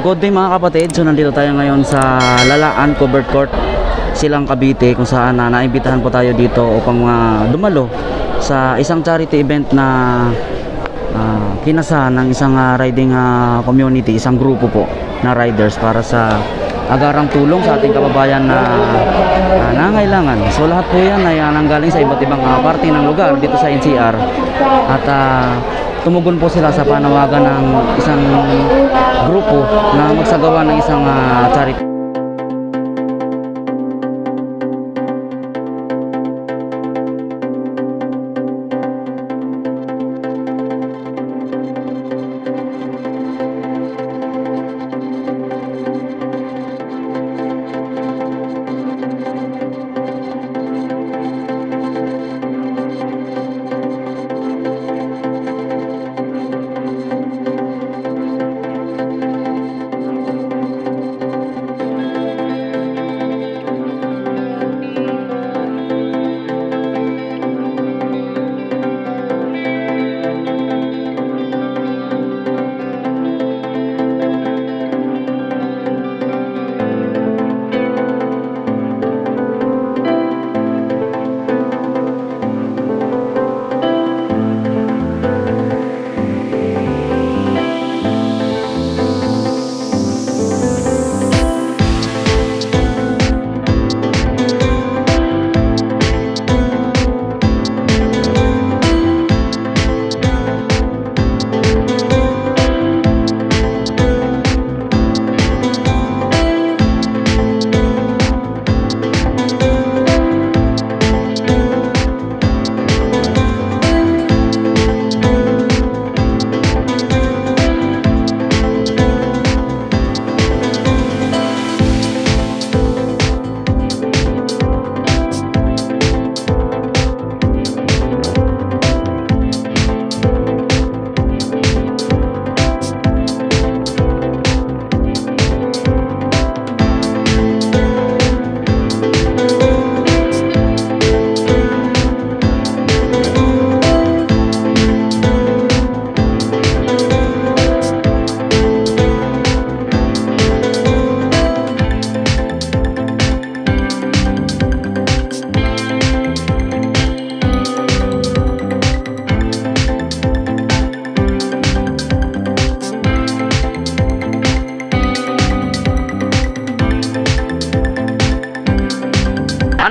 good day mga kapatid. So nandito tayo ngayon sa Lalaan Covered Court, Silang Cavite kung saan na naimbitahan po tayo dito upang ah, dumalo sa isang charity event na ah, kinasahan ng isang ah, riding ah, community, isang grupo po na riders para sa agarang tulong sa ating kababayan na ah, nangailangan. So lahat po yan ay ah, nanggaling sa iba't ibang ah, parte ng lugar dito sa NCR at ah, tumugon po sila sa panawagan ng isang grupo na magsagawa ng isang ah, charity.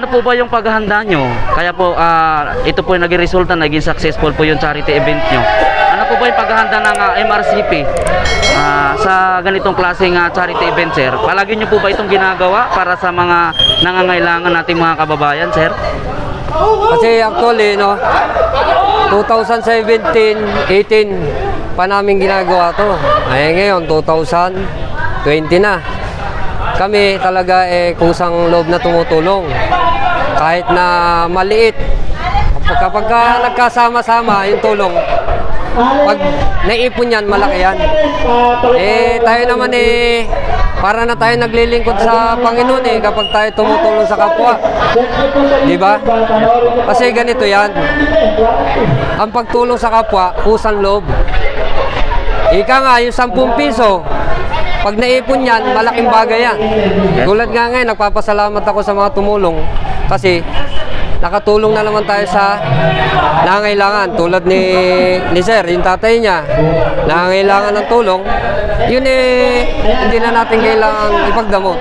Ano po ba yung paghahanda nyo? Kaya po ah, ito po yung naging resulta, naging successful po yung charity event nyo. Ano po ba yung paghahanda ng ah, MRCP ah, sa ganitong klaseng ah, charity event, sir? Palagi nyo po ba itong ginagawa para sa mga nangangailangan nating mga kababayan, sir? Kasi actually, no, 2017, 18 pa namin ginagawa to. Ay ngayon, 2020 na. Kami talaga eh kusang loob na tumutulong. Kahit na maliit. Kapag, ka nagkasama-sama yung tulong, pag naipon yan, malaki yan. Eh, tayo naman eh, para na tayo naglilingkod sa Panginoon eh, kapag tayo tumutulong sa kapwa. Di ba? Kasi ganito yan. Ang pagtulong sa kapwa, kusang loob. Ika nga, yung 10 piso, pag naipon yan, malaking bagay yan. Tulad nga ngayon, nagpapasalamat ako sa mga tumulong kasi nakatulong na naman tayo sa nangangailangan. Tulad ni, ni Sir, yung tatay niya, nangangailangan ng tulong, yun eh, hindi na natin kailangan ipagdamot.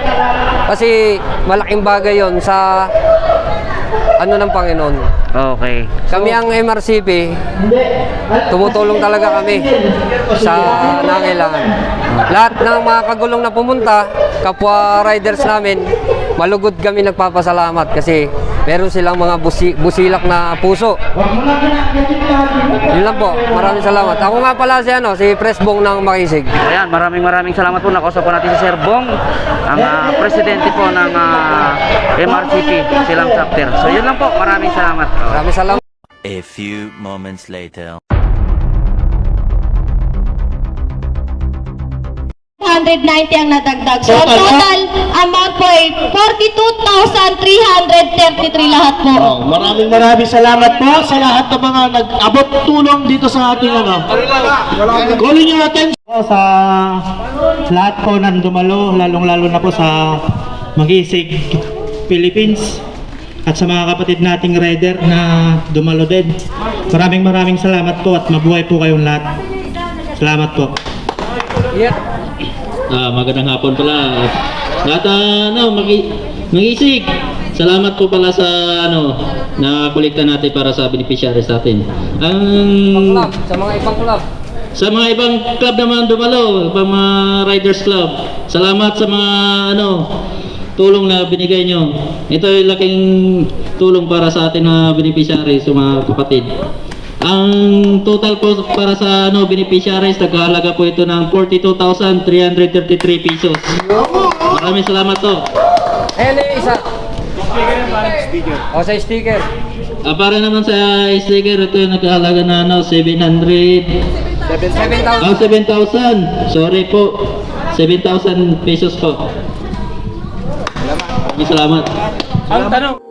Kasi malaking bagay yon sa ano ng Panginoon. Okay. Kami ang MRCP, tumutulong talaga kami sa nangailangan. Lahat ng mga kagulong na pumunta, kapwa riders namin, malugod kami nagpapasalamat kasi meron silang mga busi, busilak na puso. Yun lang po, maraming salamat. Ako nga pala si, ano, si Presbong ng Makisig. Ayan, maraming maraming salamat po. Nakausap po natin si Sir Bong, ang ah, presidente po ng ah, MRCP, Silang Chapter. So yun lang po, maraming salamat. Maraming salamat. A few moments later. 190 ang nadagdag. So, ang total amount po ay 42,333 lahat po. Oh, maraming maraming salamat po sa lahat ng mga nag-abot tulong dito sa ating ano. Calling your attention. po sa lahat po ng dumalo, lalong-lalo na po sa Magisig Philippines at sa mga kapatid nating rider na dumalo din. Maraming maraming salamat po at mabuhay po kayong lahat. Salamat po. Yeah. Ah, magandang hapon pala. Lahat ah, ano, magi magisig. Salamat po pala sa ano na kolekta natin para sa beneficiaries natin. Ang Club, sa mga ibang club. sa mga ibang club naman dumalo, ibang mga riders club. Salamat sa mga ano tulong na binigay nyo. Ito ay laking tulong para sa atin na beneficiaries, sa mga kapatid. Ang total po para sa ano beneficiaries, nagkahalaga po ito ng 42,333 pesos. Maraming salamat to. Ayan eh, isa. O sa sticker. Ah, para naman sa sticker, ito yung nagkahalaga na ano, 700 7,000. Ah, 7,000. Sorry po. 7,000 pesos po. Maraming salamat. Ang tanong,